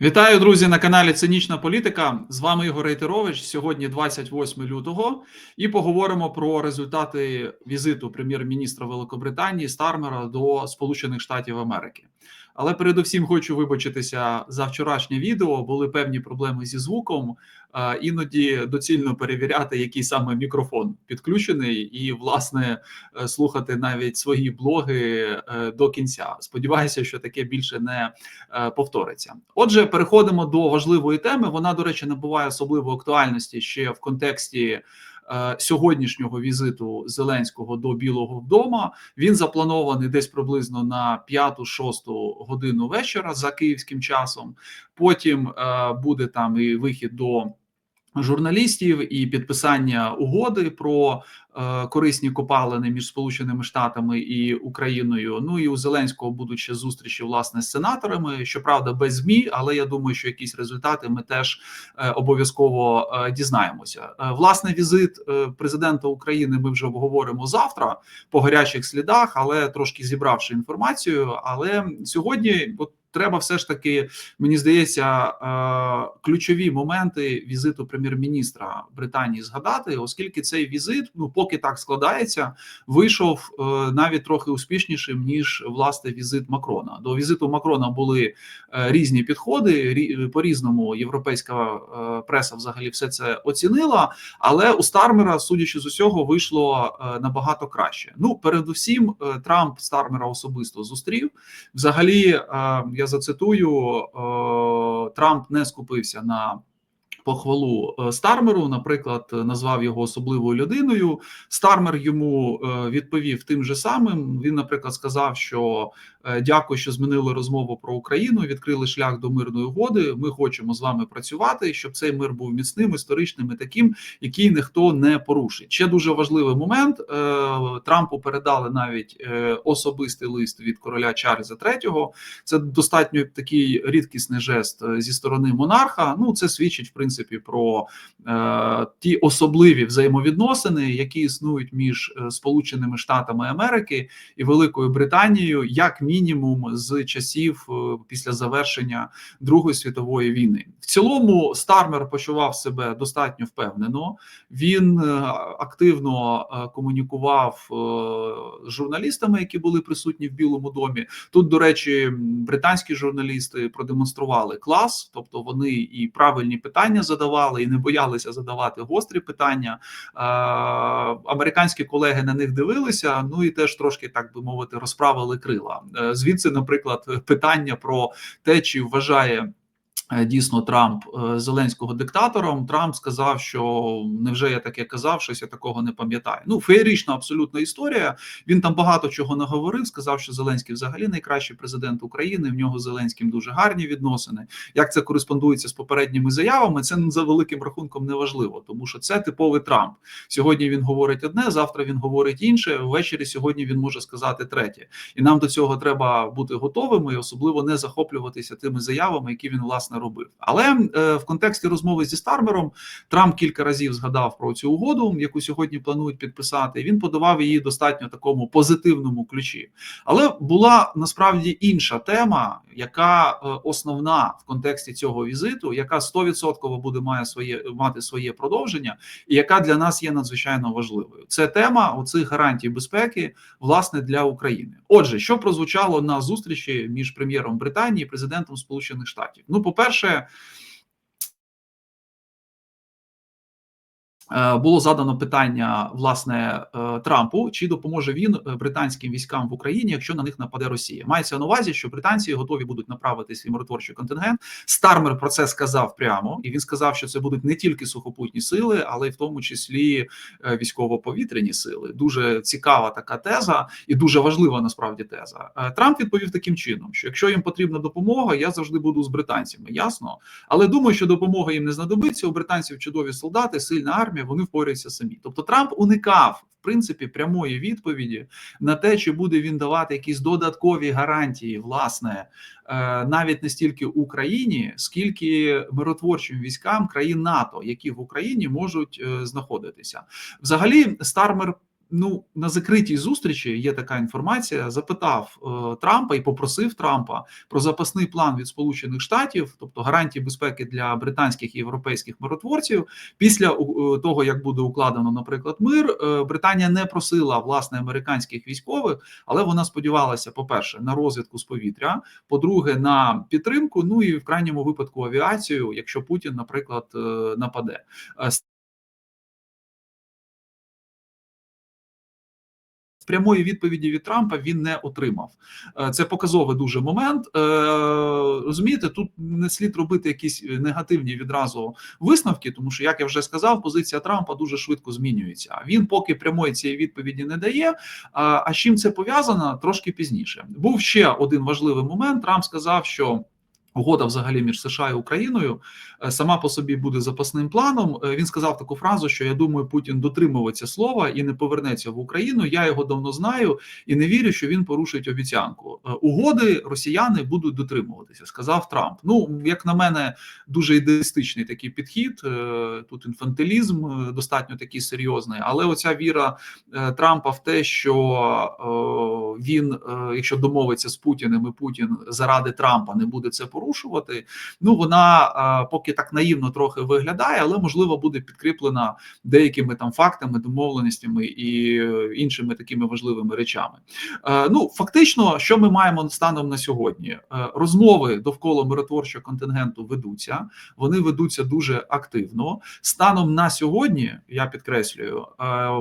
Вітаю, друзі, на каналі Цинічна Політика. З вами Ігор Рейтерович. Сьогодні 28 лютого, і поговоримо про результати візиту прем'єр-міністра Великобританії Стармера до Сполучених Штатів Америки. Але передусім хочу вибачитися за вчорашнє відео. Були певні проблеми зі звуком. Іноді доцільно перевіряти, який саме мікрофон підключений, і власне е, слухати навіть свої блоги е, до кінця. Сподіваюся, що таке більше не е, повториться. Отже, переходимо до важливої теми. Вона, до речі, набуває особливої актуальності ще в контексті. Сьогоднішнього візиту Зеленського до Білого вдома він запланований десь приблизно на 5-6 годину вечора за київським часом. Потім буде там і вихід до журналістів і підписання угоди про е, корисні копалини між Сполученими Штатами і Україною. Ну і у Зеленського будуть ще зустрічі власне з сенаторами. Щоправда, без змі, але я думаю, що якісь результати ми теж е, обов'язково е, дізнаємося. Е, власне, візит е, президента України ми вже обговоримо завтра по гарячих слідах, але трошки зібравши інформацію. Але сьогодні, от треба все ж таки, мені здається, е, ключові моменти візиту прем'єр-міністра Британії згадати, оскільки цей візит, ну поки так складається, вийшов е, навіть трохи успішнішим ніж власне візит Макрона. До візиту Макрона були е, різні підходи. по різному європейська преса взагалі все це оцінила. Але у Стармера, судячи з усього, вийшло набагато краще. Ну, передусім, Трамп Стармера особисто зустрів. Взагалі, я зацитую: е, Трамп не скупився на похвалу е, Стармеру, наприклад, назвав його особливою людиною. Стармер йому е, відповів тим же самим. Він, наприклад, сказав, що е, дякую, що змінили розмову про Україну. Відкрили шлях до мирної угоди. Ми хочемо з вами працювати, щоб цей мир був міцним, історичним і таким, який ніхто не порушить. Ще дуже важливий момент. Трампу передали навіть особистий лист від короля Чарльза III. Це достатньо такий рідкісний жест зі сторони монарха. Ну це свідчить в принципі принципі про е, ті особливі взаємовідносини, які існують між е, Сполученими Штатами Америки і Великою Британією, як мінімум, з часів е, після завершення Другої світової війни. В цілому Стармер почував себе достатньо впевнено. Він е, активно комунікував з журналістами, які були присутні в Білому домі. Тут, до речі, британські журналісти продемонстрували клас, тобто вони і правильні питання задавали і не боялися задавати гострі питання. Американські колеги на них дивилися. Ну і теж трошки так би мовити розправили крила. Е, звідси, наприклад, питання про те, чи вважає. Е, дійсно Трамп е, Зеленського диктатором. Трамп сказав, що невже я таке казав, щось я такого не пам'ятаю. Ну, феєрична абсолютна історія. Він там багато чого наговорив. Сказав, що Зеленський взагалі найкращий президент України. В нього з Зеленським дуже гарні відносини. Як це кореспондується з попередніми заявами? Це за великим рахунком не важливо, тому що це типовий Трамп. Сьогодні він говорить одне, завтра він говорить інше. Ввечері сьогодні він може сказати третє, і нам до цього треба бути готовими, і особливо не захоплюватися тими заявами, які він власне робив. Але е, в контексті розмови зі Стармером Трамп кілька разів згадав про цю угоду, яку сьогодні планують підписати. Він подавав її достатньо такому позитивному ключі. Але була насправді інша тема, яка е, основна в контексті цього візиту, яка 100% буде має своє мати своє продовження, і яка для нас є надзвичайно важливою. Це тема оцих гарантій безпеки, власне, для України. Отже, що прозвучало на зустрічі між прем'єром Британії і президентом Сполучених Штатів? Ну, по перше. Е, було задано питання власне е, Трампу, чи допоможе він е, британським військам в Україні, якщо на них нападе Росія. Мається на увазі, що британці готові будуть направити свій миротворчий контингент. Стармер про це сказав прямо, і він сказав, що це будуть не тільки сухопутні сили, але й в тому числі військово-повітряні сили. Дуже цікава така теза, і дуже важлива насправді теза. Трамп відповів таким чином: що якщо їм потрібна допомога, я завжди буду з британцями. Ясно, але думаю, що допомога їм не знадобиться. У британців чудові солдати, сильна армія армія, вони впораються самі. Тобто Трамп уникав в принципі прямої відповіді на те, чи буде він давати якісь додаткові гарантії, власне, е, навіть не стільки Україні, скільки миротворчим військам країн НАТО, які в Україні можуть е, знаходитися. Взагалі, Стармер ну на закритій зустрічі є така інформація. Запитав е, Трампа і попросив Трампа про запасний план від Сполучених Штатів, тобто гарантії безпеки для британських і європейських миротворців. Після е, того як буде укладено, наприклад, мир, е, Британія не просила власне американських військових, але вона сподівалася, по перше, на розвідку з повітря, по-друге, на підтримку. Ну і в крайньому випадку авіацію, якщо Путін, наприклад, нападе. Прямої відповіді від Трампа він не отримав. Е, Це показовий дуже момент. Е, Розумієте, тут не слід робити якісь негативні відразу висновки, тому що, як я вже сказав, позиція Трампа дуже швидко змінюється. Він поки прямої цієї відповіді не дає. А а з чим це пов'язано трошки пізніше? Був ще один важливий момент. Трамп сказав, що. Угода взагалі між США і Україною е, сама по собі буде запасним планом. Е, Він сказав таку фразу, що я думаю, Путін дотримуватися слова і не повернеться в Україну. Я його давно знаю і не вірю, що він порушить обіцянку. Е, Угоди росіяни будуть дотримуватися, сказав Трамп. Ну як на мене, дуже ідеалістичний такий підхід. Тут інфантилізм достатньо такий серйозний, але оця віра Трампа в те, що він, якщо домовиться з Путіним, і Путін заради Трампа не буде це порушувати, порушувати. Ну вона поки так наївно трохи виглядає, але можливо буде підкріплена деякими там фактами, домовленостями і іншими такими важливими речами. Ну фактично, що ми маємо станом на сьогодні? Розмови довкола миротворчого контингенту ведуться, вони ведуться дуже активно. Станом на сьогодні, я підкреслюю,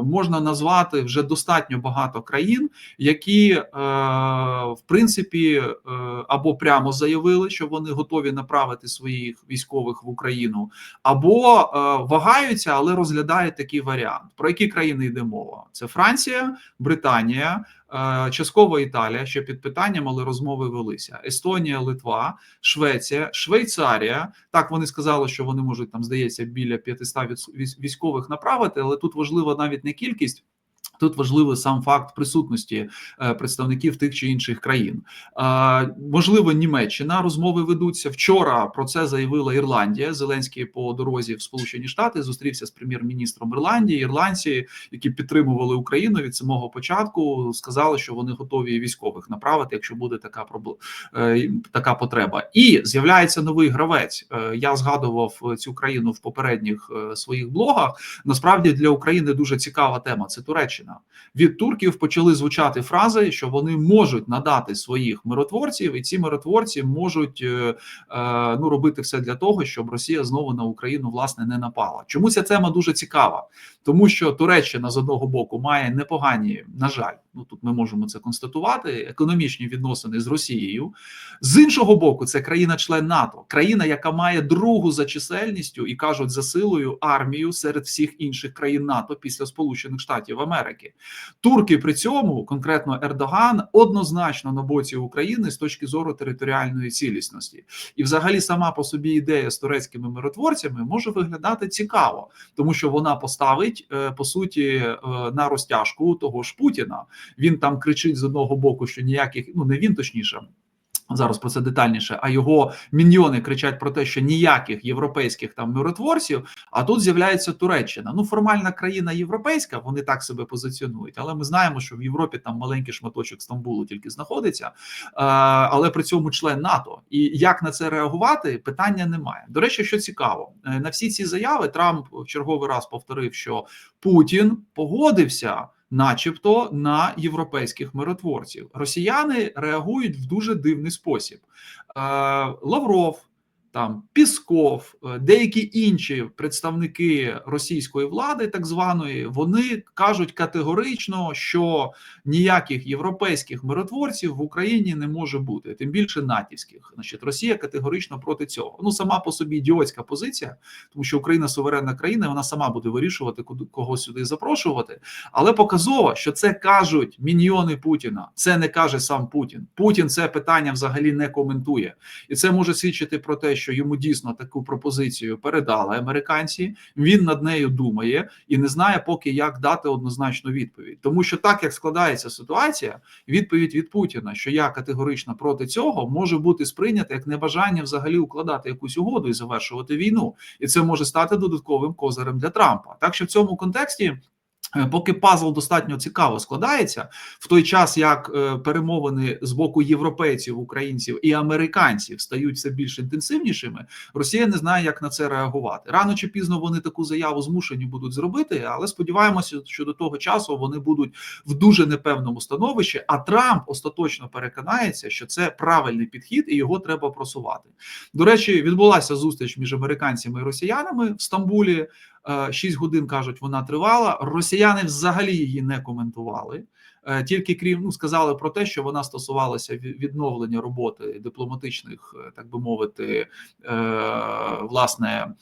можна назвати вже достатньо багато країн, які в принципі або прямо заявили, що вони готові направити своїх військових в Україну, або е, вагаються, але розглядають такий варіант. Про які країни йде мова? Це Франція, Британія, е, частково Італія, що під питанням, але розмови велися. Естонія, Литва, Швеція, Швейцарія. Так вони сказали, що вони можуть там здається біля 500 військових направити, але тут важлива навіть не кількість. Тут важливий сам факт присутності е, представників тих чи інших країн. Можливо, Німеччина розмови ведуться вчора. Про це заявила Ірландія. Зеленський по дорозі в Сполучені Штати зустрівся з прем'єр-міністром Ірландії. Ірландці, які підтримували Україну від самого початку, сказали, що вони готові військових направити, якщо буде така е, така потреба. І з'являється новий гравець. Е, я згадував цю країну в попередніх своїх блогах. Насправді для України дуже цікава тема. Це Туреччина. Німеччина. Від турків почали звучати фрази, що вони можуть надати своїх миротворців, і ці миротворці можуть е, е, ну робити все для того, щоб Росія знову на Україну власне не напала. Чому ця тема дуже цікава? Тому що Туреччина з одного боку має непогані, на жаль, ну тут ми можемо це констатувати. Економічні відносини з Росією, з іншого боку, це країна-член НАТО, країна, яка має другу за чисельністю і кажуть за силою армію серед всіх інших країн НАТО після Сполучених Штатів Америки. Турки при цьому конкретно Ердоган однозначно на боці України з точки зору територіальної цілісності, і, взагалі, сама по собі ідея з турецькими миротворцями може виглядати цікаво, тому що вона поставить е, по суті е, на розтяжку того ж Путіна. Він там кричить з одного боку, що ніяких ну не він точніше. Зараз про це детальніше, а його міньйони кричать про те, що ніяких європейських там миротворців. А тут з'являється Туреччина. Ну, формальна країна європейська, вони так себе позиціонують, але ми знаємо, що в Європі там маленький шматочок Стамбулу тільки знаходиться, але при цьому член НАТО. І як на це реагувати? Питання немає. До речі, що цікаво, е, на всі ці заяви Трамп в черговий раз повторив, що Путін погодився начебто на європейських миротворців. Росіяни реагують в дуже дивний спосіб. Е, Лавров там Пісков, е, деякі інші представники російської влади, так званої, вони кажуть категорично, що ніяких європейських миротворців в Україні не може бути, тим більше натівських. Значить, Росія категорично проти цього. Ну сама по собі ідіотська позиція, тому що Україна суверенна країна, вона сама буде вирішувати, куди кого сюди запрошувати. Але показово, що це кажуть міньйони Путіна. Це не каже сам Путін. Путін це питання взагалі не коментує, і це може свідчити про те, що що йому дійсно таку пропозицію передали американці. Він над нею думає і не знає, поки як дати однозначну відповідь, тому що так як складається ситуація, відповідь від Путіна, що я категорично проти цього, може бути сприйнята як небажання взагалі укладати якусь угоду і завершувати війну, і це може стати додатковим козирем для Трампа. Так що в цьому контексті. Е, Поки пазл достатньо цікаво складається, в той час як е, перемовини з боку європейців, українців і американців стають все більш інтенсивнішими, Росія не знає, як на це реагувати. Рано чи пізно вони таку заяву змушені будуть зробити, але сподіваємося, що до того часу вони будуть в дуже непевному становищі. А Трамп остаточно переконається, що це правильний підхід, і його треба просувати. До речі, відбулася зустріч між американцями і росіянами в Стамбулі. 6 е, годин кажуть, вона тривала. Росіяни взагалі її не коментували. Е, тільки крім ну сказали про те, що вона стосувалася відновлення роботи дипломатичних, е, так би мовити, власне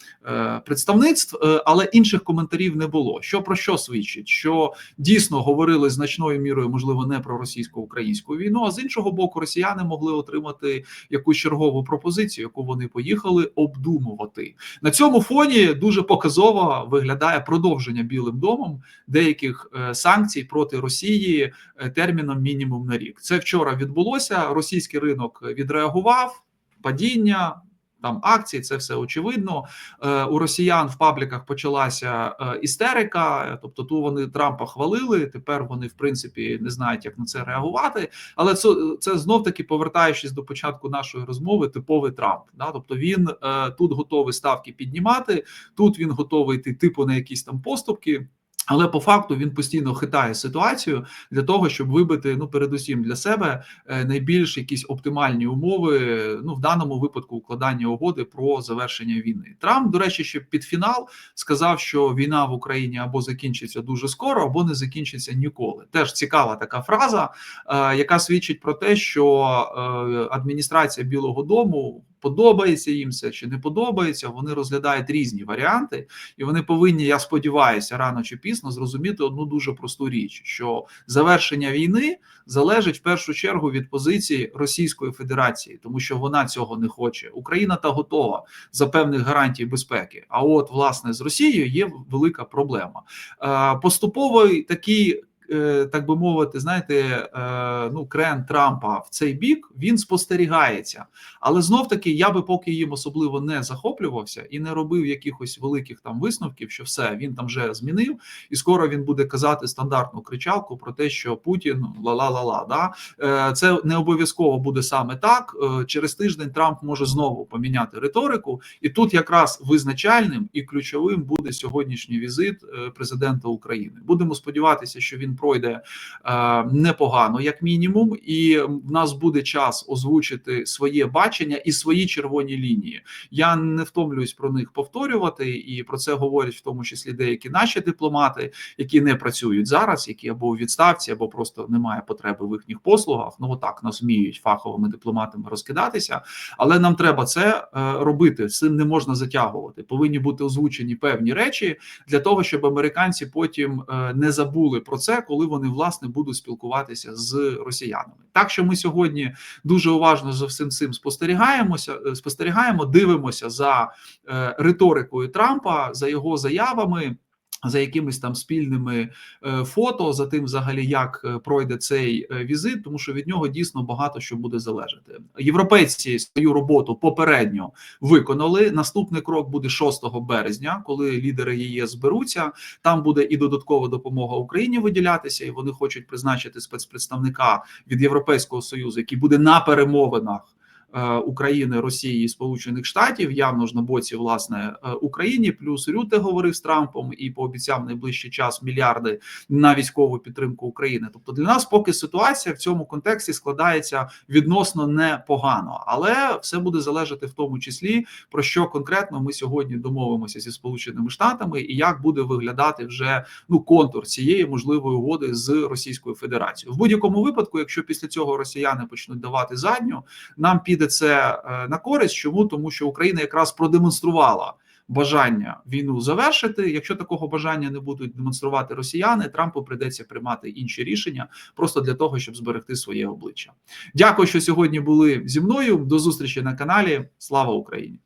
представництв, але інших коментарів не було. Що про що свідчить? Що дійсно говорили значною мірою, можливо, не про російсько-українську війну, а з іншого боку, росіяни могли отримати якусь чергову пропозицію, яку вони поїхали обдумувати на цьому фоні. Дуже показово виглядає продовження Білим домом деяких санкцій проти Росії. Е, терміном мінімум на рік. Це вчора відбулося. Російський ринок відреагував падіння. Там акції, це все очевидно. Е, у росіян в пабліках почалася е, істерика, тобто ту вони Трампа хвалили. Тепер вони, в принципі, не знають, як на це реагувати. Але це це знов таки повертаючись до початку нашої розмови, типовий Трамп. Да? Тобто він тут готовий ставки піднімати, тут він готовий йти типу на якісь там поступки. Але по факту він постійно хитає ситуацію для того, щоб вибити ну передусім для себе е, найбільш якісь оптимальні умови. Ну в даному випадку укладання угоди про завершення війни. Трамп, до речі, ще під фінал сказав, що війна в Україні або закінчиться дуже скоро, або не закінчиться ніколи. Теж цікава така фраза, е, яка свідчить про те, що е, адміністрація Білого Дому подобається їм це чи не подобається. Вони розглядають різні варіанти, і вони повинні, я сподіваюся, рано чи пізно зрозуміти одну дуже просту річ: що завершення війни залежить в першу чергу від позиції Російської Федерації, тому що вона цього не хоче. Україна та готова за певних гарантій безпеки. А от власне з Росією є велика проблема. Е, поступовий такий так би мовити, знаєте, е, ну крен Трампа в цей бік він спостерігається, але знов таки я би поки їм особливо не захоплювався і не робив якихось великих там висновків, що все він там вже змінив, і скоро він буде казати стандартну кричалку про те, що Путін ла-ла-ла-ла. Да? Е, це не обов'язково буде саме так. Через тиждень Трамп може знову поміняти риторику, і тут якраз визначальним і ключовим буде сьогоднішній візит президента України. Будемо сподіватися, що він пройде е, непогано, як мінімум, і в нас буде час озвучити своє бачення і свої червоні лінії. Я не втомлююсь про них повторювати, і про це говорять в тому числі деякі наші дипломати, які не працюють зараз, які або у відставці, або просто немає потреби в їхніх послугах. Ну отак нас вміють фаховими дипломатами розкидатися, але нам треба це е, робити. З цим не можна затягувати. Повинні бути озвучені певні речі для того, щоб американці потім е, не забули про це коли вони власне будуть спілкуватися з росіянами. Так що ми сьогодні дуже уважно за всім цим спостерігаємося, е, спостерігаємо, дивимося за е, риторикою Трампа, за його заявами за якимись там спільними е, фото, за тим, взагалі, як е, пройде цей е, візит, тому що від нього дійсно багато що буде залежати. Європейці свою роботу попередньо виконали. Наступний крок буде 6 березня, коли лідери ЄС зберуться. Там буде і додаткова допомога Україні виділятися, і вони хочуть призначити спецпредставника від Європейського союзу, який буде на перемовинах. Е, України, Росії і Сполучених Штатів явно ж на боці власне е, Україні. Плюс Рюте говорив з Трампом і пообіцяв найближчий час мільярди на військову підтримку України. Тобто для нас поки ситуація в цьому контексті складається відносно непогано, але все буде залежати в тому числі про що конкретно ми сьогодні домовимося зі сполученими штатами і як буде виглядати вже ну контур цієї можливої угоди з Російською Федерацією. В будь-якому випадку, якщо після цього росіяни почнуть давати задню, нам піде піде це е, на користь. Чому тому, що Україна якраз продемонструвала бажання війну завершити. Якщо такого бажання не будуть демонструвати росіяни, Трампу прийдеться приймати інші рішення просто для того, щоб зберегти своє обличчя. Дякую, що сьогодні були зі мною. До зустрічі на каналі. Слава Україні!